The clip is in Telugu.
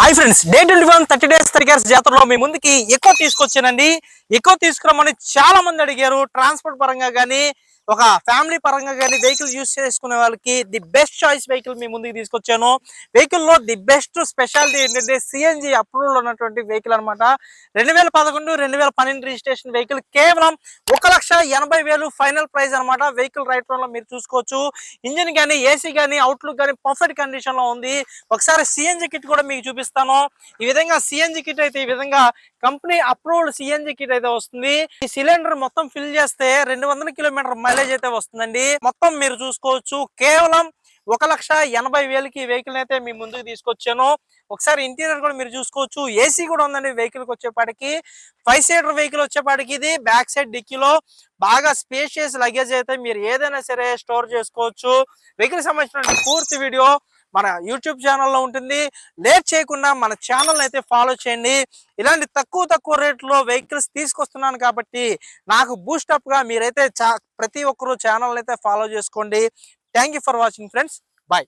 Hi friends day twenty one thirty days thirty జాతరలో మీ ముందుకి ఎక్కువ తీసుకొచ్చానండి. ఎక్కువ తీసుకురామని చాలా మంది అడిగారు. ట్రాన్స్పోర్ట్ పరంగా కానీ ఒక ఫ్యామిలీ పరంగా కానీ వెహికల్ యూస్ చేసుకునే వాళ్ళకి ది బెస్ట్ చాయిస్ వెహికల్ మీ ముందుకు తీసుకొచ్చాను. వెహికల్లో ది బెస్ట్ స్పెషాలిటీ ఏంటంటే సిఎన్జి అప్రూవల్ ఉన్నటువంటి వెహికల్ అన్నమాట. రెండు వేల పదకొండు రెండు వేల పన్నెండు రిజిస్ట్రేషన్ వెహికల్ కేవలం ఒక లక్ష ఎనభై వేలు ఫైనల్ ప్రైస్ అన్నమాట. వెహికల్ రైట్లో మీరు చూసుకోవచ్చు. ఇంజిన్ కానీ ఏసీ కానీ అవుట్లుక్ కానీ పర్ఫెక్ట్ కండిషన్లో ఉంది. ఒకసారి సిఎన్జి కిట్ కూడా మీకు చూపిస్తాను. ఈ విధంగా సిఎన్జి కిట్ అయితే ఈ విధంగా కంపెనీ అప్రూవ్డ్ సిఎన్జి కిట్ అయితే వస్తుంది. ఈ సిలిండర్ మొత్తం ఫిల్ చేస్తే రెండు వందల కిలోమీటర్ మైలేజ్ అయితే వస్తుందండి. మొత్తం మీరు చూసుకోవచ్చు. కేవలం ఒక లక్ష ఎనభై వేలకి వెహికల్ అయితే మీ ముందుకు తీసుకొచ్చాను. ఒకసారి ఇంటీరియర్ కూడా మీరు చూసుకోవచ్చు. ఏసీ కూడా ఉందండి వెహికల్కి వచ్చేపాటికి. ఫైవ్ సీటర్ వెహికల్ వచ్చేపాటికి ఇది. బ్యాక్ సైడ్ డిక్కీలో బాగా స్పేషియస్ లగేజ్ అయితే మీరు ఏదైనా సరే స్టోర్ చేసుకోవచ్చు. వెహికల్ సంబంధించిన పూర్తి వీడియో మన యూట్యూబ్ ఛానల్లో ఉంటుంది. లేట్ చేయకుండా మన ఛానల్ని అయితే ఫాలో చేయండి. ఇలాంటి తక్కువ తక్కువ రేట్లో వెహికల్స్ తీసుకొస్తున్నాను కాబట్టి నాకు బూస్టప్గా మీరైతే చా- ప్రతి ఒక్కరూ ఛానల్ని అయితే ఫాలో చేసుకోండి. Thank for watching friends bye